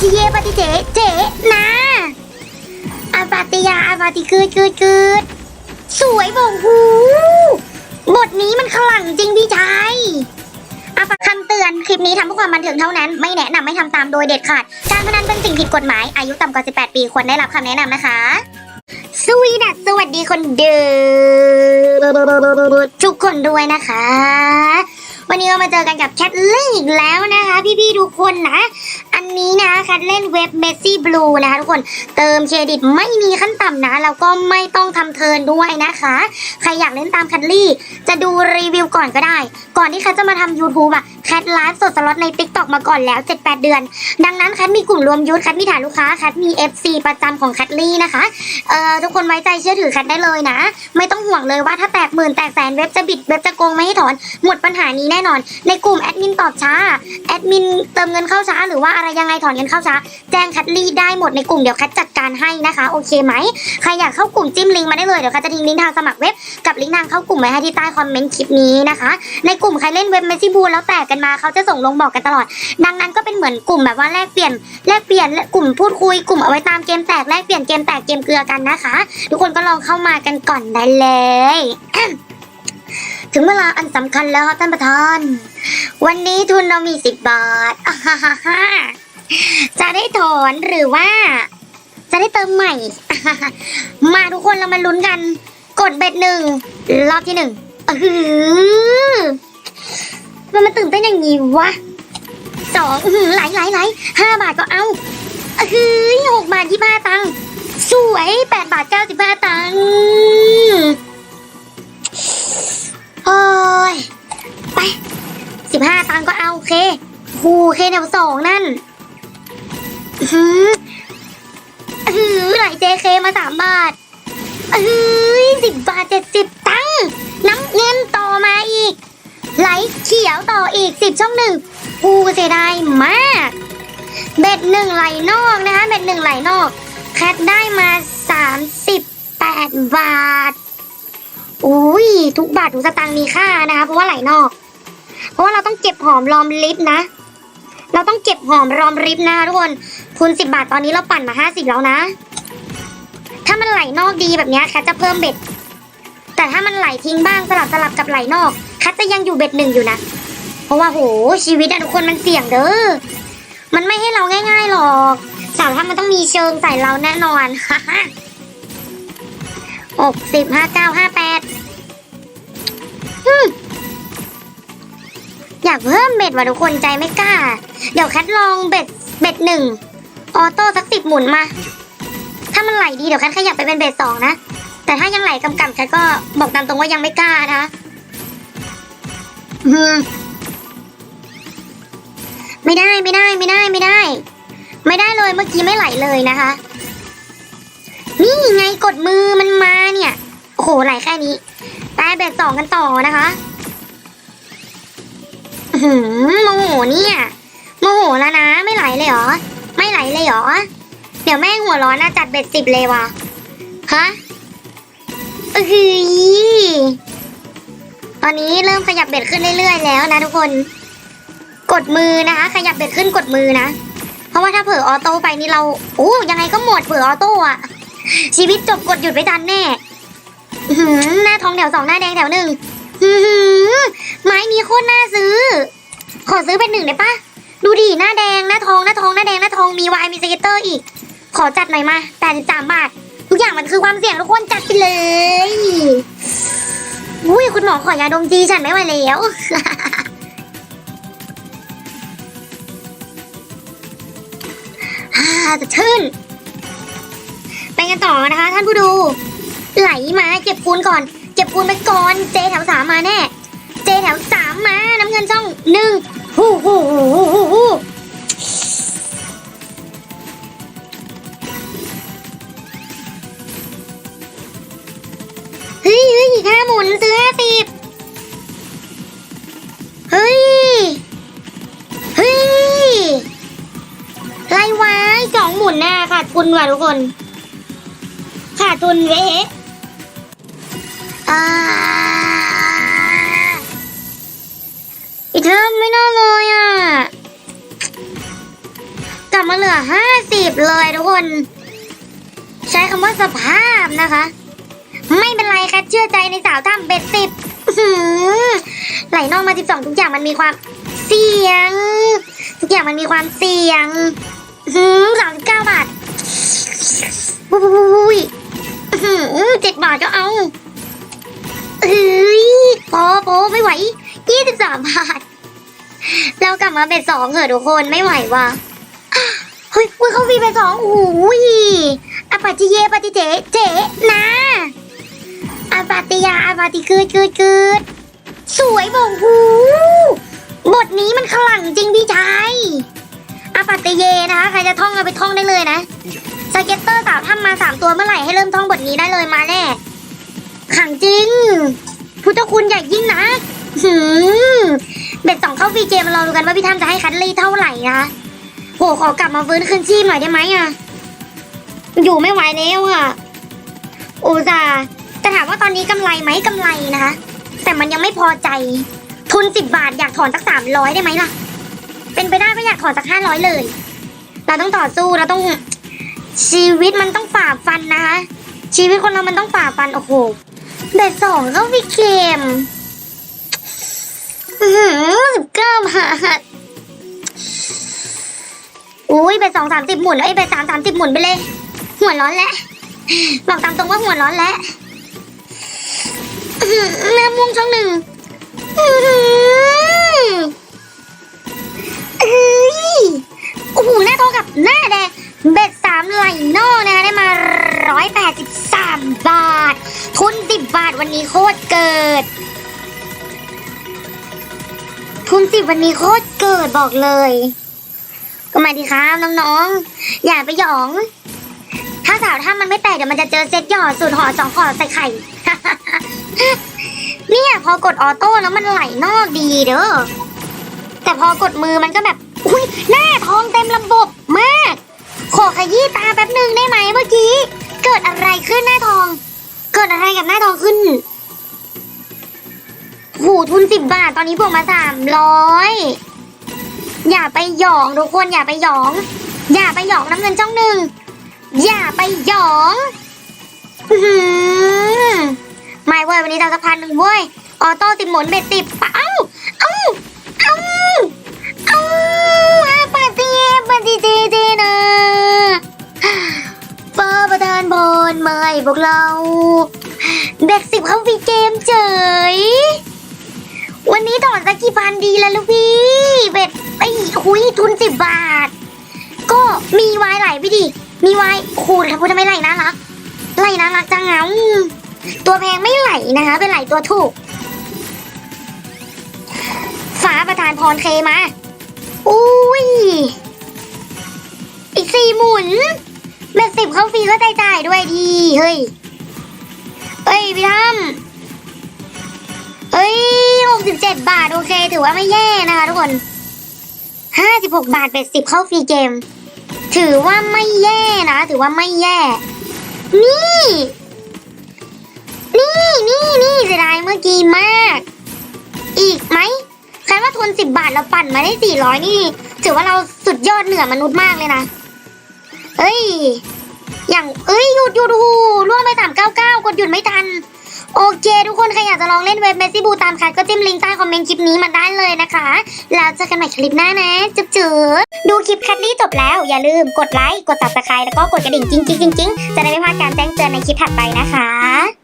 ติเยปฏิเจเจนะอาปาติยาอาปาติกืดกืดกืดสวยบ่งหูบทนี้มันขลังจริงพี่ชายอาปาคำเตือนคลิปนี้ทำเพื่อความบันเทิงเท่านั้น ไม่แนะนำไม่ทำตามโดยเด็ดขาด การพนันเป็นสิ่งผิดกฎหมาย อายุต่ำกว่า 18 ปีควรได้รับคำแนะนำนะคะ สวีดัสสวัสดีคนเดิมทุกคนด้วยนะคะ วันนี้เรามาเจอกันกับแคทเล่นอีกแล้วนะคะ พี่ๆทุกคนนะ อันนี้นะแคทเล่นเว็บเมสซี่บลูนะคะทุกคนเติมเครดิตไม่มีขั้นต่ำนะแล้วก็ไม่ต้องทำเทิร์นด้วยนะคะ ใครอยากเล่นตามแคทลี่ จะดูรีวิวก่อนก็ได้ ก่อนที่แคทจะมาทำ YouTube อะ คทไลฟ์สดสล็อตใน TikTok มาก่อนแล้ว 7-8 เดือน ดังนั้นแคทมีกลุ่มรวมยุทธแคทมีฐานลูกค้าแคทมี FC ประจำของแคทลี่นะคะเอ่อทุกคนไว้ใจเชื่อถือแคทได้เลยนะ ไม่ต้องห่วงเลยว่าถ้าแตกหมื่นแตกแสนเว็บจะบิดเว็บจะโกงไม่ให้ถอนหมดปัญหานี้แน่นอน ในกลุ่มแอดมินตอบช้าแอดมินเติมเงินเข้าช้า หรือว่าอะไรยังไงถอนเงินเข้าช้า แจ้งแคทลี่ได้หมดในกลุ่มเดี๋ยวแคทจัดการให้นะคะโอเคไหมใครอยากเข้ากลุ่มจิ้มลิงก์มาได้เลยเดี๋ยวแคทจะทิ้งลิงก์ทางสมัครเว็บกับลิงก์ทางเข้ากลุ่มไว้ให้ที่ใต้คอมเมนต์คลิปนี้นะคะ ในกลุ่มใครเล่นเว็บเมซิบูแล้วแตกกันมาเขาจะส่งลงบอกกันตลอด ดังนั้นก็เป็นเหมือนกลุ่มแบบว่าแลกเปลี่ยนแลกเปลี่ยนกลุ่มพูดคุยกลุ่มเอาไว้ตามเกมแตกแลกเปลี่ยนเกมแตกเกมเกลือกันนะคะ ทุกคนก็ลองเข้ามากันก่อนได้เลย ถึงเวลาอันสำคัญแล้วครับท่านประธาน วันนี้ทุนเรามีสิบบาทอ่าฮ่าฮ่าฮ่าจะได้ถอนหรือว่า จะได้เติมใหม่ มาทุกคนเรามาลุ้นกัน กดเบ็ดหนึ่งรอบที่หนึ่งเออ มันมาตื่นเต้นอย่างนี้วะสองหือไหลไหลไหลห้าบาทก็เอาเออหกบาทยี่ห้าตังค์สวยแปดบาทเก้าสิบห้าตังค์โอ้ยไปสิบห้าตังค์ก็เอาโอเคหูเคแถวสองนั่นอือหืออื้อหือไหลเจเคมาสามบาทเอ้ยสิบบาทเจ็ดสิบตังค์น้ำเงิน ไหลเขียวต่ออีกสิบช่องหนึ่งกูเสียดายมาก เบ็ดหนึ่งไหลนอกนะคะเบ็ดหนึ่งไหลนอก แคทได้มาสามสิบแปดบาท อุ้ยทุกบาททุกสตางค์มีค่านะคะ เพราะว่าไหลนอก เพราะว่าเราต้องเก็บหอมรอมริบนะ เราต้องเก็บหอมรอมริบนะทุกคนคูณสิบาทตอนนี้เราปั่นมาห้าสิบแล้วนะ ถ้ามันไหลนอกดีแบบนี้แคทจะเพิ่มเบ็ดแต่ถ้ามันไหลทิ้งบ้างสลับสลับกับไหลนอก คัทจะยังอยู่เบ็ดหนึ่งอยู่นะ เพราะว่าโหชีวิตอะทุกคนมันเสี่ยงเด้อ มันไม่ให้เราง่าย ๆหรอกสาวถ้ามันต้องมีเชิงใส่เราแน่นอนฮ่าฮ่าหกสิบห้าเก้าห้าแปดอยากเพิ่มเบ็ดว่ะทุกคนใจไม่กล้า เดี๋ยวแคทลองเบ็ดเบ็ดหนึ่งออโต้สักสิบหมุนมา ถ้ามันไหลดีเดี๋ยวแคทขยับไปเป็นเบ็ดสองนะ แต่ถ้ายังไหลกำกับแคทก็บอกตามตรงว่ายังไม่กล้านะ ไม่ได้ไม่ได้ไม่ได้ไม่ได้ ไม่ได้เลยเมื่อกี้ไม่ไหลเลยนะคะ นี่ไงกดมือมันมาเนี่ยโอ้โหไหลแค่นี้ไปเบ็ดสองกันต่อนะคะหืมโมโหเนี่ยโมโหแล้วนะ ไม่ไหลเลยเหรอ ไม่ไหลเลยเหรอ เดี๋ยวแม่หัวร้อนนะจัดเบ็ดสิบเลยว่ะฮะเออหือ ตอนนี้เริ่มขยับเบ็ดขึ้นเรื่อยๆแล้วนะทุกคน กดมือนะคะ ขยับเบ็ดขึ้นกดมือนะ เพราะว่าถ้าเผลอออโต้ไปนี่เราโอ้ยังไงก็หมดเผลอออโต้อะชีวิตจบกดหยุดไปทันแน่หือหน้าทองแถวสองหน้าแดงแถวหนึ่งหือไม้มีโคตรน่าซื้อ ขอซื้อเป็นหนึ่งได้ปะดูดิหน้าแดงหน้าทองหน้าทองหน้าแดงหน้าทองมีวายมีสเก็ตเตอร์อีก ขอจัดหน่อยมาแปดสิบสามบาท ทุกอย่างมันคือความเสี่ยงทุกคนจัดไปเลย อุ้ยคุณหมอขอยาดมจีฉันไม่ไหวแล้วฮ่าจะชื่นไปกันต่อนะคะ ท่านผู้ดู ไหลมาเก็บคูณก่อน เก็บคูณไปก่อนเจแถวสามมาแน่ เจแถวสามมาน้ำเงินช่องหนึ่งฮู้ฮู้ฮู้ฮู้ฮู้เฮ้ย อีกห้าหมุนซื้อห้าสิบเฮ้ย เฮ้ยไรวะสองหมุนหน้าขาดทุนว่ะทุกคน ขาดทุนเวอ่าอีกเทอมไม่น่าเลยอะ กลับมาเหลือห้าสิบเลยทุกคน ใช้คำว่าสภาพนะคะ ไม่เป็นไรค่ะเชื่อใจในสาวทำเบ็ดสิบไหลน่อกมาสิบสองทุกอย่างมันมีความเสียง ทุกอย่างมันมีความเสียงสามสิบเก้าบาทอุ้ยเจ็ดบาทก็เอาเอ้ยพอพอไม่ไหวยี่สิบสามบาทเรากลับมาเบ็ดสองเถอะทุกคนไม่ไหวว่ะเฮ้ยเขาฟรีเบ็ดสองโอ้ยอปาติเยปาติเจเจนะ อาปาติยาอาปาติกืดกืดกืดสวยบอกหูบทนี้มันขลังจริงพี่ชายอาปาติเยนะคะใครจะท่องเอาไปท่องได้เลยนะสเก็ตเตอร์สาวทำมาสามตัวเมื่อไหร่ให้เริ่มท่องบทนี้ได้เลยมาแน่ขังจริง พุทธคุณใหญ่ยิ่งนะหืมเบ็ดสองเข้าฟีเกมาลองดูกันว่าพี่ท่านจะให้คัดลี่เท่าไหร่นะคะโหขอกลับมาฟื้นคืนชีพหน่อยได้ไหมอะ อยู่ไม่ไหวแล้วอะอุตส่าห์ แต่ถามว่าตอนนี้กำไรไหมกำไรนะคะ แต่มันยังไม่พอใจ ทุนสิบบาทอยากถอนสักสามร้อยได้ไหมล่ะ เป็นไปได้ก็อยากถอนสักห้าร้อยเลย เราต้องต่อสู้เราต้องชีวิตมันต้องฝ่าฟันนะคะ ชีวิตคนเรามันต้องฝ่าฟันโอ้โหเบ็ดสองเข้าฟรีเกมสิบเก้าบาทอุ้ยไปสองสามสิบหมุนเอ้ยไปสามสามสิบหมุนไปเลย หัวร้อนแล้วบอกตามตรงว่าหัวร้อนแล้ว อื้อหือน้ำม่วงช่องหนึ่งอือหือเอ้ยโอ้โหหน้าทองกับหน้าแดงเบ็ดสามไหลนอนะคะได้มาร้อยแปดสิบสามบาท ทุนสิบบาทวันนี้โคตรเกิด ทุนสิบวันนี้โคตรเกิดบอกเลย ก็มาดีครับน้องๆ อย่าไปหยอง ถ้าสาวถ้ามันไม่แตกเดี๋ยวมันจะเจอเซ็ตหยอดสูตรห่อสองห่อใส่ไข่ เนี่ยพอกดออโต้แล้วมันไหลนอกดีเด้อ แต่พอกดมือมันก็แบบ อุ้ยหน้าทองเต็มระบบมาก ขอขยี้ตาแป๊บหนึ่งได้ไหมเมื่อกี้ เกิดอะไรขึ้นหน้าทอง เกิดอะไรกับหน้าทองขึ้น หูทุนสิบบาทตอนนี้บวกมาสามร้อยอย่าไปหยองทุกคนอย่าไปหยอง อย่าไปหยองน้ำเงินจ้องหนึ่งอย่าไปหยอง อื ไม่เว้ยวันนี้เราจะพันหนึ่งเว้ยออโต้ติดหมุนเบ็ดติดเอ้าเอ้าเอ้าเอ้าอาปาตีปาติเจเจนะฟ้าประธานบอลไม่พวกเราเบ็ดสิบเข้าฟีเกมเฉยวันนี้ถอสักกี่พันดีแล้วลูกพี่เบ็ดไอ้คุยทุนสิบบาท ก็มีวายไหลไปดิมีวายขูดค่ะพูดทำไมไหลน่ารักไหลน่ารักจังเงา ตัวแพงไม่ไหลนะคะ เป็นไหลตัวถูก ฟ้าประธานพรเคมา อุ้ย อีกสี่หมุนเบ็ดสิบเข้าฟรีก็ใจจ่ายด้วยดี เฮ้ย เอ้ย พี่ทำเอ้ยหกสิบเจ็ดบาท โอเค ถือว่าไม่แย่นะคะทุกคนห้าสิบหกบาทเป็ดสิบเข้าฟรีเกม ถือว่าไม่แย่นะ ถือว่าไม่แย่ นี่ นี่นี่นี่เสียดายเมื่อกี้มาก อีกไหมใครว่าทุนสิบบาทเราปั่นมาได้สี่ร้อยนี่ ถือว่าเราสุดยอดเหนือมนุษย์มากเลยนะเอ้ย อย่างเอ้ยหยุดหยุดหูร่วงไปสามเก้าเก้ากดหยุดไม่ทัน โอเค ทุกคนใครอยากจะลองเล่นเว็บเมสซี่บูตามคัดก็จิ้มลิงก์ใต้คอมเมนต์คลิปนี้มาได้เลยนะคะ แล้วเจอกันใหม่คลิปหน้านะ จุ๊บจุ๊บดูคลิปคัดลี่จบแล้ว อย่าลืมกดไลค์ กด subscribe แล้วก็กดกระดิ่งจริงๆๆๆจะได้ไม่พลาดการแจ้งเตือนในคลิปถัดไปนะคะ